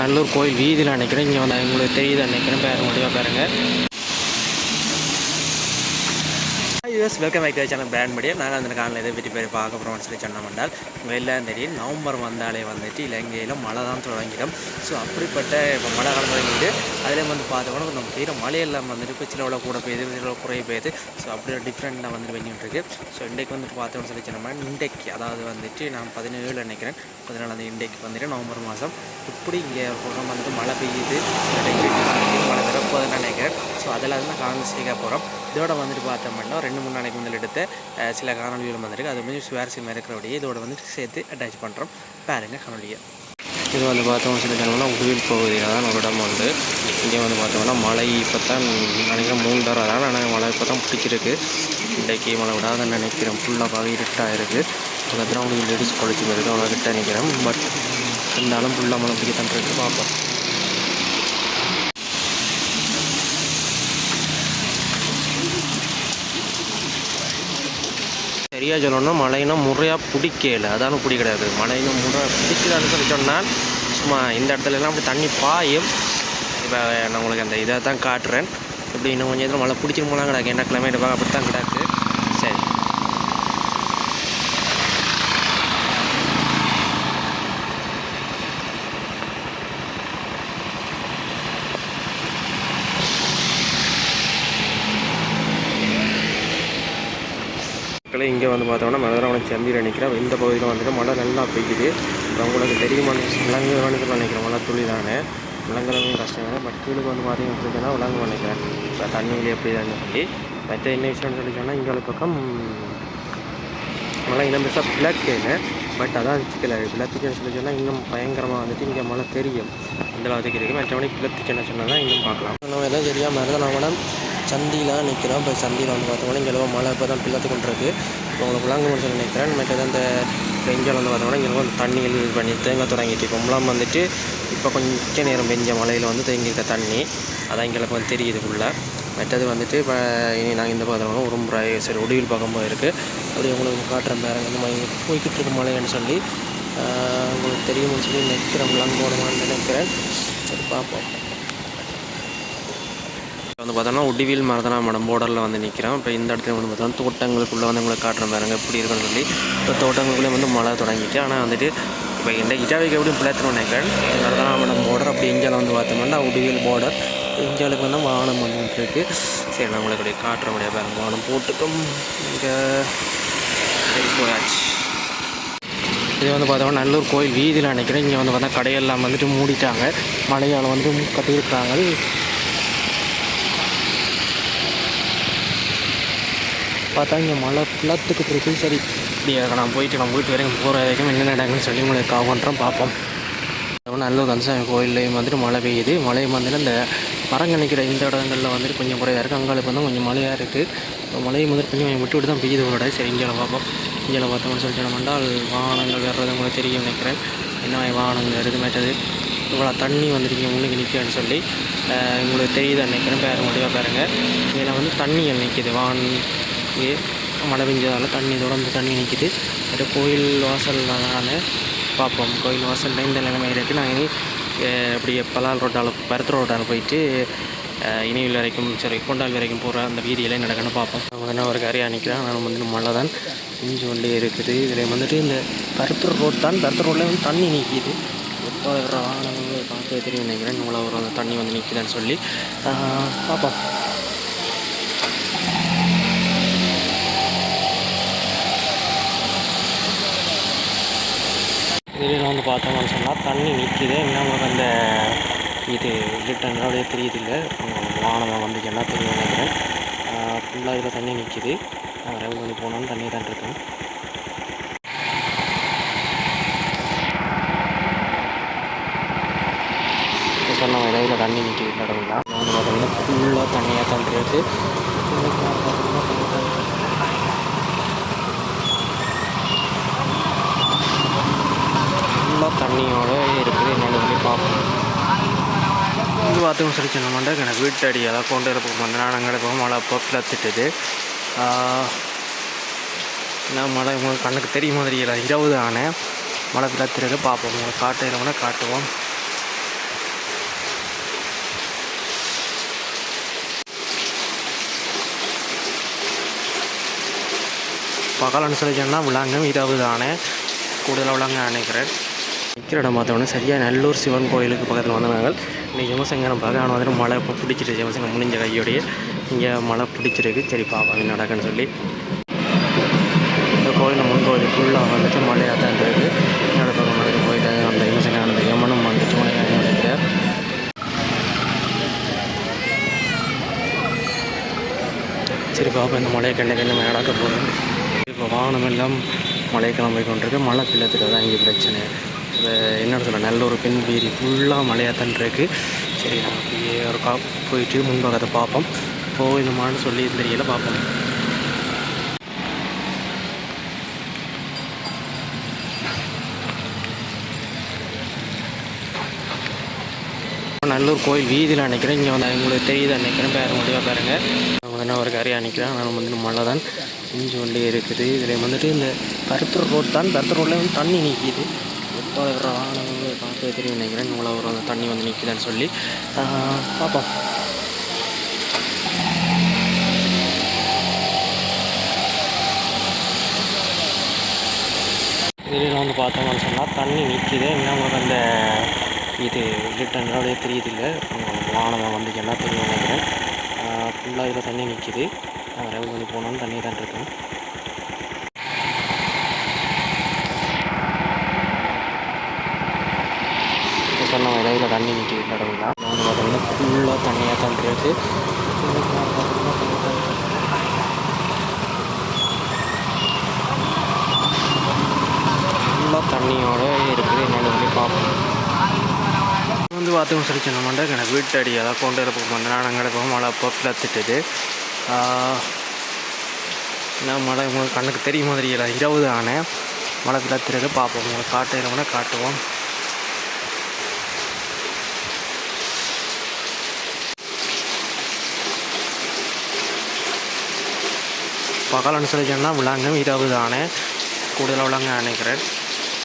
நல்லூர் கோயில் வீதியில் நினைக்கிறேன். இங்கே வந்து உங்களுக்கு தெரியுது நினைக்கிறேன். பேர முடியும் பாருங்க. Views welcome back channel brand media நாங்கள் அந்த காலையில் எதை பற்றி பேர் பார்க்க போகிறோம்னு சொல்லி சொன்னோம் என்றால் எல்லாம் தெரியும் நவம்பர் வந்தாலே வந்துட்டு இலங்கையில் மழை தான் தொடங்கிடும் ஸோ அப்படிப்பட்ட இப்போ மழை காலம் தொடங்கிட்டு அதில் வந்து பார்த்தோம்னா நம்ம பெய்கிற மழையெல்லாம் வந்துட்டு இப்போ சில கூட பெய்யுது சில குறைய பெய்யுது ஸோ அப்படி ஒரு டிஃப்ரெண்ட்டாக வந்துட்டு வெங்கிட்டு இருக்குது ஸோ இன்றைக்கு வந்துட்டு பார்த்தோம்னு சொல்லி சொன்னோம்னா இன்றைக்கு அதாவது வந்துட்டு நான் பதினேழு நினைக்கிறேன் பதினாலாம் இன்றைக்கு வந்துட்டு நவம்பர் மாதம் இப்படி இங்கே பக்கம் வந்துட்டு மழை பெய்யுது மழை திறப்பதுன்னு நினைக்கிறேன் ஸோ அதில் வந்து நான் கேட்க போகிறோம் இதோட வந்துட்டு பார்த்தோம் அப்படின்னா ரெண்டு மூணு நாளைக்கு முதல் எடுத்த சில காணொலிகளும் வந்திருக்கு. அது கொஞ்சம் சுவாரஸ்யமாக இருக்கிறபடியே இதோட வந்துட்டு சேர்த்து அட்டாச் பண்ணுறோம் பாருங்க காணொலியை இது வந்து பார்த்தோம் சில சொன்னோம்னா உடுவில் பகுதியில் தான் ஒரு இடம் உண்டு. இங்கே வந்து பார்த்தோம்னா மழை இப்போ தான் நினைக்கிறேன் மூணு தரம் அதான் ஆனால் மழை இப்போ தான் பிடிச்சிருக்கு. இன்றைக்கு மழை விடாதுன்னு நினைக்கிறேன். ஃபுல்லாக இருட்டாக இருக்குது பக்கத்தில் உங்களுக்கு லேடிஸ் குளிச்சு இருக்குது அவ்வளோ கிட்ட நினைக்கிறேன். பட் இருந்தாலும் ஃபுல்லாக மழை பிடிக்க தான் பார்ப்போம். சரியாக சொல்லணும்னா மழைனா முறையாக பிடிக்கல அதான பிடி கிடையாது. மழைனா முறை பிடிக்கலான்னு சொல்லி சொன்னால் சும்மா இந்த இடத்துல எல்லாம் அப்படி தண்ணி பாயும். இப்போ நான் உங்களுக்கு அந்த இதை தான் காட்டுறேன். இப்படி இன்னும் கொஞ்சம் இதில் மழை பிடிச்சிருமோலாம் கிடக்கு. என்ன கிளைமேட் பார்க்க அப்படி தான் கிடக்கு சரி மக்களே இங்கே வந்து பார்த்தோம்னா மதுரவனம் செம்பியில் நிற்கிறோம் இந்த பகுதியில் வந்துட்டு மழை நல்லா பெய்யுது. இப்போ உங்களுக்கு தெரியுமா விலங்கு வேணுக்கு நினைக்கிறேன் மழை துளி தானே? விலங்குறவங்க கஷ்டம் தான்? பட் கீழுக்கு வந்து பார்த்தீங்கன்னா விலங்கு நினைக்கிறேன். இப்போ தண்ணியில் எப்படி தான் சொல்லி. மற்ற என்ன விஷயம்னு சொல்லி சொன்னால் இங்கே பக்கம் மழை இன்னும் பெருசாக பிளக்கேன்னு பட் அதான் சிக்கல. பிளத்துக்குன்னு சொல்லி சொன்னால் இன்னும் பயங்கரமாக வந்துட்டு இங்கே மழை தெரியும். அந்த அளவுக்கு இருக்குது மற்றபடி பிளத்துக்கு என்ன சொன்னால் இன்னும் பார்க்கலாம். நம்ம எதுவும் தெரியாமல் இருந்தால் நான் சந்திலாம் நிற்கிறோம் இப்போ சந்தியில் வந்து பார்த்தோம்னா இங்கே மழை இப்போ தான் பிள்ளத்து கொண்டுருக்கு. இப்போ உங்களுக்கு விளாங்க முடிச்சு நினைக்கிறேன். மற்றது அந்த பெஞ்சால் வந்து பார்த்தோம்னா இங்கே வந்து தண்ணிகள் பண்ணி தேங்க தொடங்கிட்டு இப்போ முலாம் வந்துட்டு இப்போ கொஞ்சம் நேரம் பெஞ்ச மழையில் வந்து தேங்கியிருக்க தண்ணி. அதான் எங்களுக்கு வந்து தெரியுது ஃபுல்லாக மற்றது வந்துட்டு இப்போ இனி நாங்கள் இந்த பக்கத்தில் ஒரு சரி ஒடிவில் பக்கம் இருக்குது அப்படி உங்களுக்கு காட்டுற பாருங்க இந்த மாதிரி போய்கிட்டு இருக்க மழைன்னு சொல்லி உங்களுக்கு தெரியும்னு சொல்லி நினைக்கிறேன். விளாங்க போகணுமான்னு நினைக்கிறேன். சரி பார்ப்போம். வந்து பார்த்தோன்னா உடிவில் மரதனா மேடம் போர்டரில் வந்து நிற்கிறோம் இப்போ இந்த இடத்துல வந்து பார்த்தோம்னா தோட்டங்களுக்குள்ளே வந்து உங்களுக்கு காட்டுறேன் பாருங்க எப்படி இருக்குன்னு சொல்லி இப்போ தோட்டங்களுக்குள்ளே வந்து மழை தொடங்கிட்டு ஆனால் வந்துட்டு இப்போ இந்த இட்டாவிக்கு எப்படியும் பிள்ளைத்தணும் நினைக்கிறேன். மரதனா மேடம் போர்டர் அப்படி இந்தியாவில் வந்து பார்த்தோம்னா உடிவில் போர்டர் இந்தியாவுக்கு வந்து வானம் வந்துட்டு இருக்குது சரி நான் உங்களுக்கு அப்படியே காட்டுற முடியாது பாருங்க. வானம் போட்டுக்கும். இங்கே போயாச்சு. இது வந்து பார்த்தோம்னா நல்லூர் கோயில் வீதியில் நினைக்கிறேன். இங்கே வந்து பார்த்தா கடையெல்லாம் வந்துட்டு மூடிட்டாங்க. மழையால் வந்து கட்டியிருக்காங்க பார்த்தா இங்கே மழை ஃபுல்லாத்துக்கு இருக்கு சரி. இப்படி நான் போயிட்டு நான் போயிட்டு வரைக்கும் போகிற வரைக்கும் என்ன இடங்கள்னு சொல்லி உங்களுக்கு கால் பார்ப்போம். அப்புறம் நல்லூர் கந்தசாமி கோயில்லையும் வந்துட்டு மழை பெய்யுது. மழை வந்துட்டு இந்த மரங்கள் நிற்கிற இந்த இடங்களில் வந்துட்டு கொஞ்சம் குறையாக இருக்குது அங்காளுக்கு வந்து கொஞ்சம் மழையாக இருக்குது மழையை மழையும் வந்துட்டு கொஞ்சம் கொஞ்சம் விட்டு விட்டு தான் பெய்யுது ஒரு சரி இங்கே பார்ப்போம். இங்கே பார்த்தோம்னு சொல்லிட்டு நம்ம வாகனங்கள் வர்றது உங்களுக்கு தெரியும் நினைக்கிறேன். என்ன வாகனங்கள் இருக்குது மேட்டது? இவ்வளோ தண்ணி வந்துருக்கீங்க முன்னுக்கு நிற்கன்னு சொல்லி உங்களுக்கு தெரியுது நினைக்கிறேன். பேர முடிவாக பாருங்கள் இதில் வந்து தண்ணிகள் நிற்கிது வான் இருக்குது மழை பெஞ்சதால் தண்ணி தொடர்ந்து தண்ணி நிற்கிது அது கோயில் வாசல்னால பார்ப்போம். கோயில் வாசலில் இந்த நிலைமை இருக்குது நான் இனி அப்படியே பலால் ரோட்டால் பருத்து ரோட்டால் போயிட்டு இனிவில் வரைக்கும் சரி கொண்டால் வரைக்கும் போகிற அந்த வீதியில நடக்கணும் பார்ப்போம். அவங்க ஒரு கரையாக நிற்கிறேன் நான் வந்துட்டு மழை தான் இஞ்சி கொண்டே இருக்குது. இதில் வந்துட்டு இந்த பருத்தூர் ரோட் தான். பருத்தூர் ரோட்டில் வந்து தண்ணி நிற்கிது எப்போ வர்ற வாகனங்கள் பார்த்து தெரியும் நினைக்கிறேன். இவ்வளோ ஒரு அந்த தண்ணி வந்து நிற்கிதுன்னு சொல்லி. பார்ப்போம். வெளியில் வந்து பார்த்தோம்னு சொன்னால் தண்ணி நிற்கிது. இன்னும் உங்களுக்கு அந்த இது லிட்டனோடய தெரியுது இல்லை வானம் வந்து என்ன தெரியும் நினைக்கிறேன். ஃபுல்லாக இதில் தண்ணி நிற்கிது. ரெவல் வந்து போனாலும் தண்ணி தான் இருக்கும். இப்போ சொன்ன இடையில தண்ணி நிற்கிது கடவுளா வந்து பார்த்தீங்கன்னா ஃபுல்லாக தண்ணியாக தான் இருக்குது. தண்ணியோடு இருக்குது என்னென்னு சொல்லி பார்ப்போம் ഇത് ഭാഗത്ത് സംസാരിച്ചിട്ടുണ്ട് വീട്ടടി അതൊക്കെ കൊണ്ട് ചിലപ്പോൾ മണ്ണാണ് അങ്ങനെ പോകുമ്പോൾ മഴ അപ്പത്തിൽ അത്തിട്ടത് ഞാൻ മഴ കണ്ണുക്ക് തെരിയുമോ തെരിയില്ല ഇരുപതാണ് മഴ പിളത്തിട്ട് പാപ്പം കാട്ടിൽ കൂടെ കാട്ടുவோம் பகல் அனுசரிச்சோன்னா விளாங்கும் இருபது ஆனே கூடுதலாக விளாங்க நினைக்கிறேன் நிற்கிற இடம் பார்த்தோன்னே சரியாக நல்லூர் சிவன் கோயிலுக்கு பக்கத்தில் வந்தாங்க இன்றைக்கி ஜெமசங்கரம் பார்க்க ஆனால் வந்துட்டு மழை இப்போ பிடிச்சிட்டு ஜெமசங்கரம் முடிஞ்ச கையோடைய இங்கே மழை பிடிச்சிருக்கு. சரி பாப்பா நடக்குன்னு சொல்லி. இந்த கோயில் முன் கோயில் ஃபுல்லாக வந்துட்டு மழையாக தான் இருக்குது என்னோட பக்கம் வந்துட்டு அந்த ஜெமசங்கரம் அந்த யமனும் வந்துட்டு மழையாக சரி பாப்பா இந்த மழையை கண்ட நம்ம நடக்க போகிறோம் இப்போ வாகனம் எல்லாம் மழைக்கெல்லாம் போய் கொண்டிருக்கு. மழை பிள்ளத்தில் தான் இங்கே பிரச்சனை. என்ன சொல்ல நல்ல ஒரு பெண் வீதி ஃபுல்லாக மழையாக தான் இருக்கு. சரி அப்படியே ஒரு கா போயிட்டு முன்பாகத்தை பார்ப்போம். போய் சொல்லி தெரியல பார்ப்போம். நல்லூர் கோயில் வீதியில் நினைக்கிறேன் இங்கே வந்து உங்களுக்கு தெரியுது நினைக்கிறேன் பேர முடிவாக பாருங்க. அவங்க என்ன ஒரு கரையாக நிற்கிறேன் ஆனால் வந்துட்டு மழை தான் இஞ்சி கொண்டே இருக்குது. இதில் வந்துட்டு இந்த பருத்தூர் ரோட் தான். பருத்தூர் ரோட்டில் வந்து தண்ணி நிற்கிது எப்போ வர வாகனங்கள் பார்த்து தெரியும் நினைக்கிறேன். இவ்வளோ ஒரு அந்த தண்ணி வந்து நிற்குதுன்னு சொல்லி. பார்ப்போம். திடீர்னு வந்து பார்த்தோம்னு சொன்னால் தண்ணி நிற்கிது என்ன உங்களுக்கு அந்த இது லிட்டனோடய தெரியுது இல்லை வாகனம் வந்து என்ன தெரியும் நினைக்கிறேன் ஃபுல்லாக இதில் தண்ணி நிற்கிது ரவு கொண்டு போனாலும் தண்ணி தான் இருக்கும் இப்போ சொன்ன இடையில தண்ணி நிற்கிது கடவுள் தான் நான் பார்த்தீங்கன்னா ஃபுல்லாக தண்ணியாக தான் இருக்குது ஃபுல்லாக தண்ணியோட இருக்குது. என்னென்னு சொல்லி பார்ப்போம். வந்து பார்த்துக்கும் சொல்லி சொன்னோம்னா எனக்கு வீட்டு அடி அதான் கொண்டு இருப்போம் வந்து நான் கிடப்போம் மழை அப்போ பிளத்துட்டுது. என்ன மழை உங்களுக்கு கண்ணுக்கு தெரியும் மாதிரி இல்லை. இரவு தானே மழை பிளத்துறது பார்ப்போம். உங்களுக்கு காட்டுறோம்னா காட்டுவோம். பகலன்னு சொல்லி சொன்னால் விளாங்கம் இரவு தானே கூடுதலாக விளாங்க நினைக்கிறேன்.